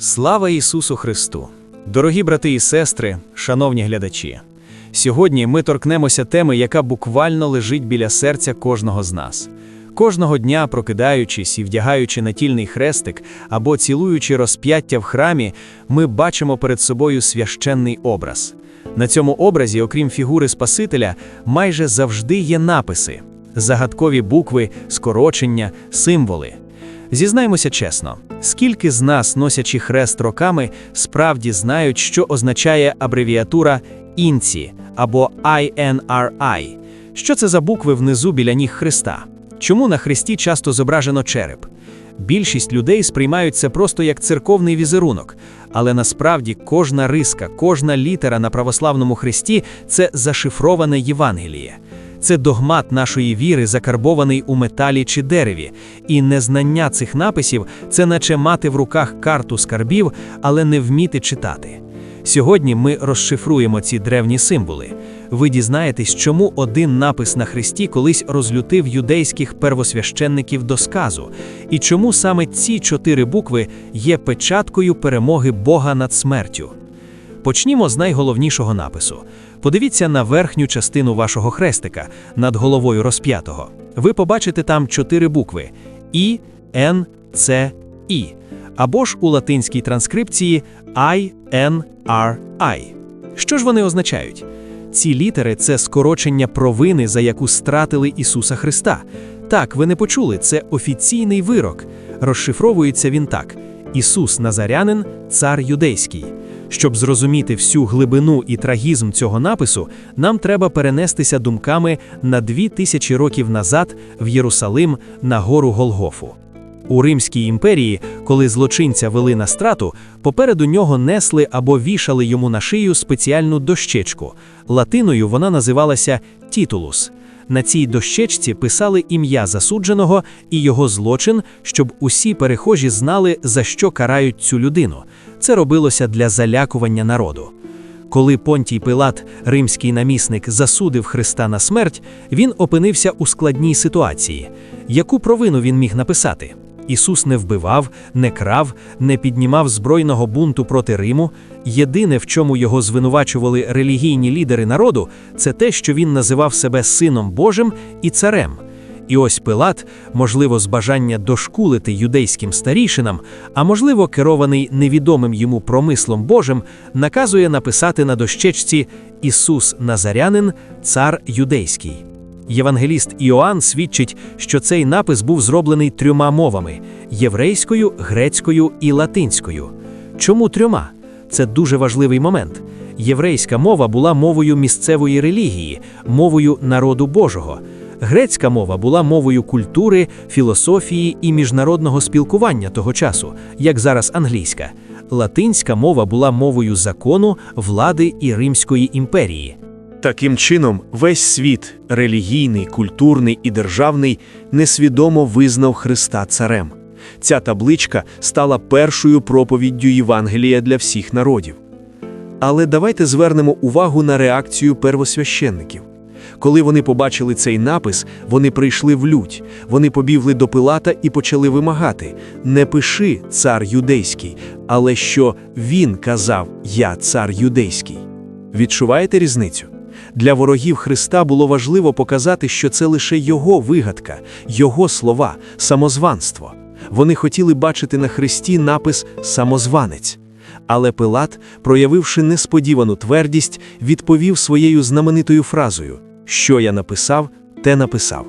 Слава Ісусу Христу! Дорогі брати і сестри, шановні глядачі! Сьогодні ми торкнемося теми, яка буквально лежить біля серця кожного з нас. Кожного дня, прокидаючись і вдягаючи натільний хрестик або цілуючи розп'яття в храмі, ми бачимо перед собою священний образ. На цьому образі, окрім фігури Спасителя, майже завжди є написи, загадкові букви, скорочення, символи. Зізнаймося чесно, скільки з нас, носячи хрест роками, справді знають, що означає абревіатура «ІНЦІ» або INRI? Що це за букви внизу біля ніг Христа? Чому на хресті часто зображено череп? Більшість людей сприймають це просто як церковний візерунок, але насправді кожна риска, кожна літера на православному хресті це зашифроване Євангеліє. Це догмат нашої віри, закарбований у металі чи дереві, і незнання цих написів це наче мати в руках карту скарбів, але не вміти читати. Сьогодні ми розшифруємо ці древні символи. Ви дізнаєтесь, чому один напис на хресті колись розлютив юдейських первосвященників до сказу, і чому саме ці чотири букви є печаткою перемоги Бога над смертю. Почнімо з найголовнішого напису. Подивіться на верхню частину вашого хрестика над головою розп'ятого. Ви побачите там чотири букви І, Н, Ц, І. Або ж у латинській транскрипції I, N, R, I. Що ж вони означають? Ці літери це скорочення провини, за яку стратили Ісуса Христа. Так, ви не почули, це офіційний вирок. Розшифровується він так: Ісус Назарянин, цар юдейський. Щоб зрозуміти всю глибину і трагізм цього напису, нам треба перенестися думками на дві тисячі років назад в Єрусалим на гору Голгофу. У Римській імперії, коли злочинця вели на страту, попереду нього несли або вішали йому на шию спеціальну дощечку. Латиною вона називалася тітулус. На цій дощечці писали ім'я засудженого і його злочин, щоб усі перехожі знали, за що карають цю людину. Це робилося для залякування народу. Коли Понтій Пилат, римський намісник, засудив Христа на смерть, він опинився у складній ситуації. Яку провину він міг написати? Ісус не вбивав, не крав, не піднімав збройного бунту проти Риму. Єдине, в чому його звинувачували релігійні лідери народу, це те, що він називав себе Сином Божим і царем. І ось Пилат, можливо, з бажання дошкулити юдейським старішинам, а можливо, керований невідомим йому промислом Божим, наказує написати на дощечці Ісус Назарянин, цар юдейський. Євангеліст Іоанн свідчить, що цей напис був зроблений трьома мовами єврейською, грецькою і латинською. Чому трьома? Це дуже важливий момент. Єврейська мова була мовою місцевої релігії, мовою народу Божого. Грецька мова була мовою культури, філософії і міжнародного спілкування того часу, як зараз англійська. Латинська мова була мовою закону, влади і Римської імперії. Таким чином, весь світ релігійний, культурний і державний несвідомо визнав Христа царем. Ця табличка стала першою проповіддю Євангелія для всіх народів. Але давайте звернемо увагу на реакцію первосвященників. Коли вони побачили цей напис, вони прийшли в лють, вони побігли до Пилата і почали вимагати: не пиши цар юдейський, але що він казав Я цар юдейський. Відчуваєте різницю? Для ворогів Христа було важливо показати, що це лише його вигадка, його слова, самозванство. Вони хотіли бачити на Христі напис самозванець. Але Пилат, проявивши несподівану твердість, відповів своєю знаменитою фразою: Що я написав, те написав.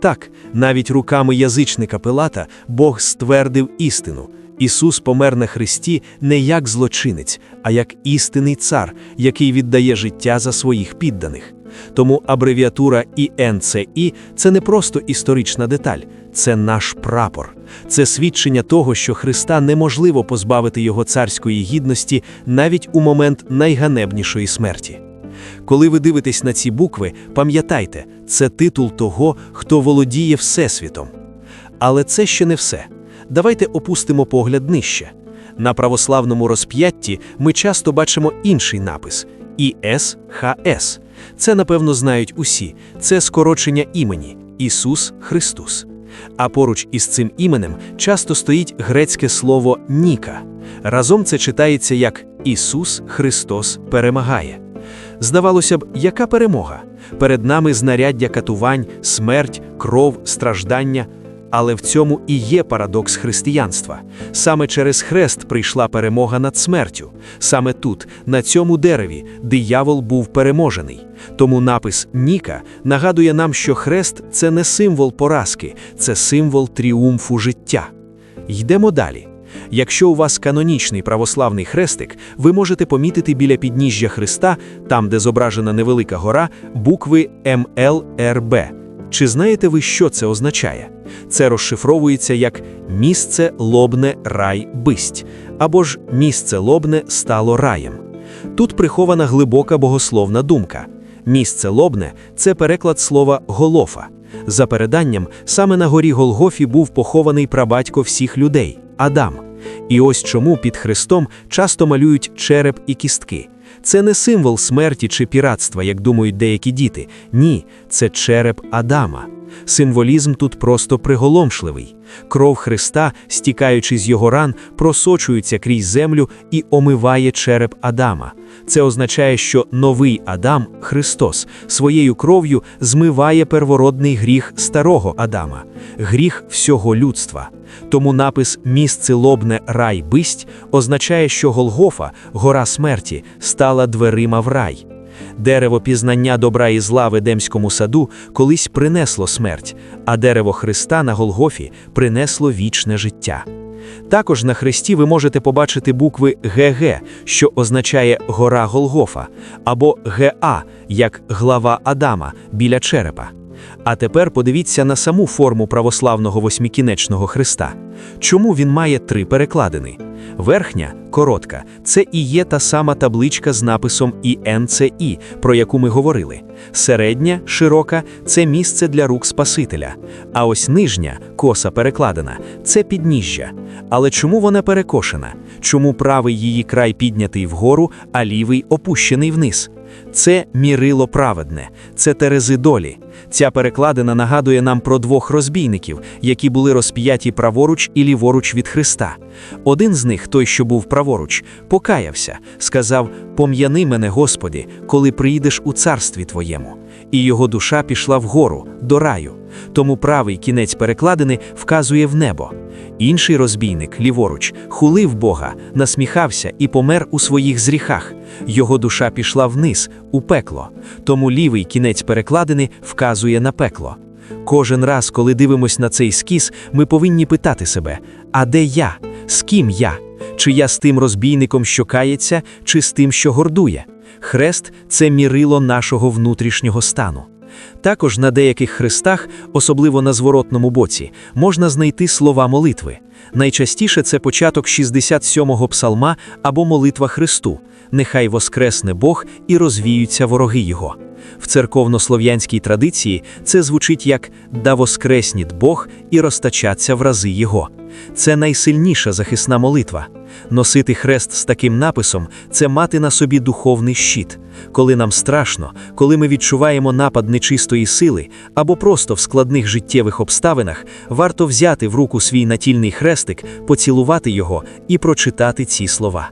Так, навіть руками язичника Пилата Бог ствердив істину. Ісус помер на Христі не як злочинець, а як істинний цар, який віддає життя за своїх підданих. Тому абревіатура ІНЦІ – це не просто історична деталь, це наш прапор. Це свідчення того, що Христа неможливо позбавити його царської гідності навіть у момент найганебнішої смерті. Коли ви дивитесь на ці букви, пам'ятайте, це титул того, хто володіє Всесвітом. Але це ще не все. Давайте опустимо погляд нижче. На православному розп'ятті ми часто бачимо інший напис ІСХС. Це, напевно, знають усі. Це скорочення імені Ісус Христос. А поруч із цим іменем часто стоїть грецьке слово Ніка. Разом це читається як Ісус Христос перемагає. Здавалося б, яка перемога? Перед нами знаряддя катувань, смерть, кров, страждання. Але в цьому і є парадокс християнства. Саме через хрест прийшла перемога над смертю. Саме тут, на цьому дереві, диявол був переможений. Тому напис Ніка нагадує нам, що хрест це не символ поразки, це символ тріумфу життя. Йдемо далі. Якщо у вас канонічний православний хрестик, ви можете помітити біля підніжжя Христа, там, де зображена невелика гора, букви МЛРБ. Чи знаєте ви, що це означає? Це розшифровується як місце лобне рай бисть, або ж місце лобне стало раєм. Тут прихована глибока богословна думка. Місце лобне це переклад слова голофа. За переданням, саме на горі Голгофі був похований прабатько всіх людей Адам. І ось чому під Христом часто малюють череп і кістки. Це не символ смерті чи піратства, як думають деякі діти. Ні, це череп Адама. Символізм тут просто приголомшливий. Кров Христа, стікаючи з його ран, просочується крізь землю і омиває череп Адама. Це означає, що новий Адам, Христос, своєю кров'ю змиває первородний гріх старого Адама, гріх всього людства. Тому напис Місце лобне рай бисть означає, що Голгофа, гора смерті, стала дверима в рай. Дерево пізнання добра і зла в Едемському саду колись принесло смерть, а дерево Христа на Голгофі принесло вічне життя. Також на хресті ви можете побачити букви ГГ, що означає гора Голгофа, або ГА, як глава Адама біля черепа. А тепер подивіться на саму форму православного восьмикінечного хреста. Чому він має три перекладини? Верхня коротка, це і є та сама табличка з написом ІНЦІ, про яку ми говорили. Середня, широка це місце для рук Спасителя. А ось нижня, коса перекладена, це підніжжя. Але чому вона перекошена? Чому правий її край піднятий вгору, а лівий опущений вниз? Це мірило праведне, це терези долі. Ця перекладина нагадує нам про двох розбійників, які були розп'яті праворуч і ліворуч від Христа. Один з них, той, що був праворуч, покаявся, сказав: Пом'яни мене, Господі, коли приїдеш у царстві Твоєму. І його душа пішла вгору, до раю. Тому правий кінець перекладини вказує в небо. Інший розбійник, ліворуч, хулив Бога, насміхався і помер у своїх зріхах. Його душа пішла вниз, у пекло. Тому лівий кінець перекладини вказує на пекло. Кожен раз, коли дивимось на цей скіз, ми повинні питати себе: а де я? З ким я? Чи я з тим розбійником, що кається, чи з тим, що гордує? Хрест це мірило нашого внутрішнього стану. Також на деяких хрестах, особливо на зворотному боці, можна знайти слова молитви. Найчастіше це початок 67-го псалма або молитва Христу. Нехай воскресне Бог і розвіються вороги Його. В церковнослов'янській традиції це звучить як «Да воскресніт Бог і розтачаться врази Його». Це найсильніша захисна молитва. Носити хрест з таким написом це мати на собі духовний щит. Коли нам страшно, коли ми відчуваємо напад нечистої сили або просто в складних життєвих обставинах, варто взяти в руку свій натільний хрестик, поцілувати його і прочитати ці слова.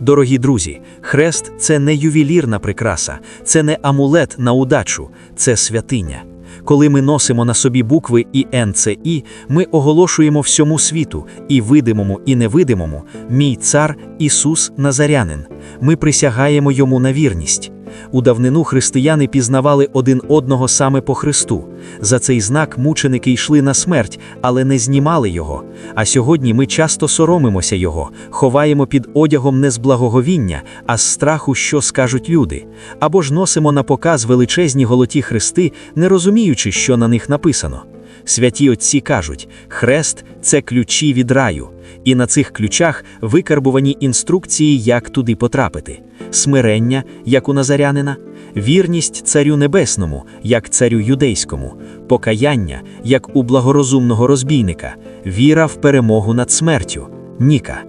Дорогі друзі, хрест це не ювелірна прикраса, це не амулет на удачу, це святиня. Коли ми носимо на собі букви ІНЦІ, ми оголошуємо всьому світу, і видимому, і невидимому, мій цар Ісус Назарянин. Ми присягаємо йому на вірність. У давнину християни пізнавали один одного саме по Христу. За цей знак мученики йшли на смерть, але не знімали його. А сьогодні ми часто соромимося його, ховаємо під одягом не з благоговіння, а з страху, що скажуть люди. Або ж носимо на показ величезні голоті хрести, не розуміючи, що на них написано. Святі отці кажуть, хрест це ключі від раю, і на цих ключах викарбувані інструкції, як туди потрапити: смирення, як у Назарянина, вірність царю небесному, як царю юдейському, покаяння, як у благорозумного розбійника, віра в перемогу над смертю, Ніка.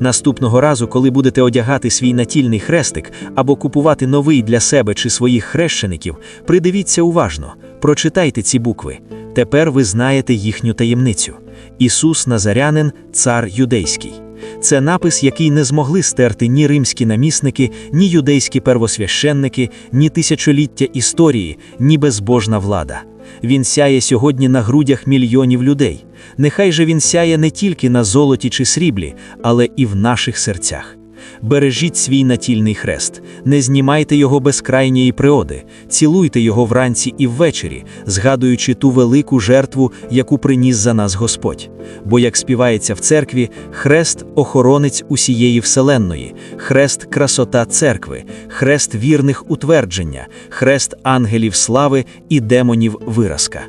Наступного разу, коли будете одягати свій натільний хрестик або купувати новий для себе чи своїх хрещеників, придивіться уважно, прочитайте ці букви. Тепер ви знаєте їхню таємницю. Ісус Назарянин, цар юдейський. Це напис, який не змогли стерти ні римські намісники, ні юдейські первосвященники, ні тисячоліття історії, ні безбожна влада. Він сяє сьогодні на грудях мільйонів людей. Нехай же він сяє не тільки на золоті чи сріблі, але і в наших серцях. Бережіть свій натільний хрест, не знімайте його без крайньої приоди, цілуйте його вранці і ввечері, згадуючи ту велику жертву, яку приніс за нас Господь. Бо, як співається в церкві, хрест охоронець усієї вселенної, хрест красота церкви, хрест вірних утвердження, хрест ангелів слави і демонів виразка.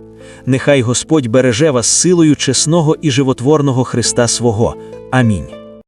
Нехай Господь береже вас силою чесного і животворного Христа свого. Амінь.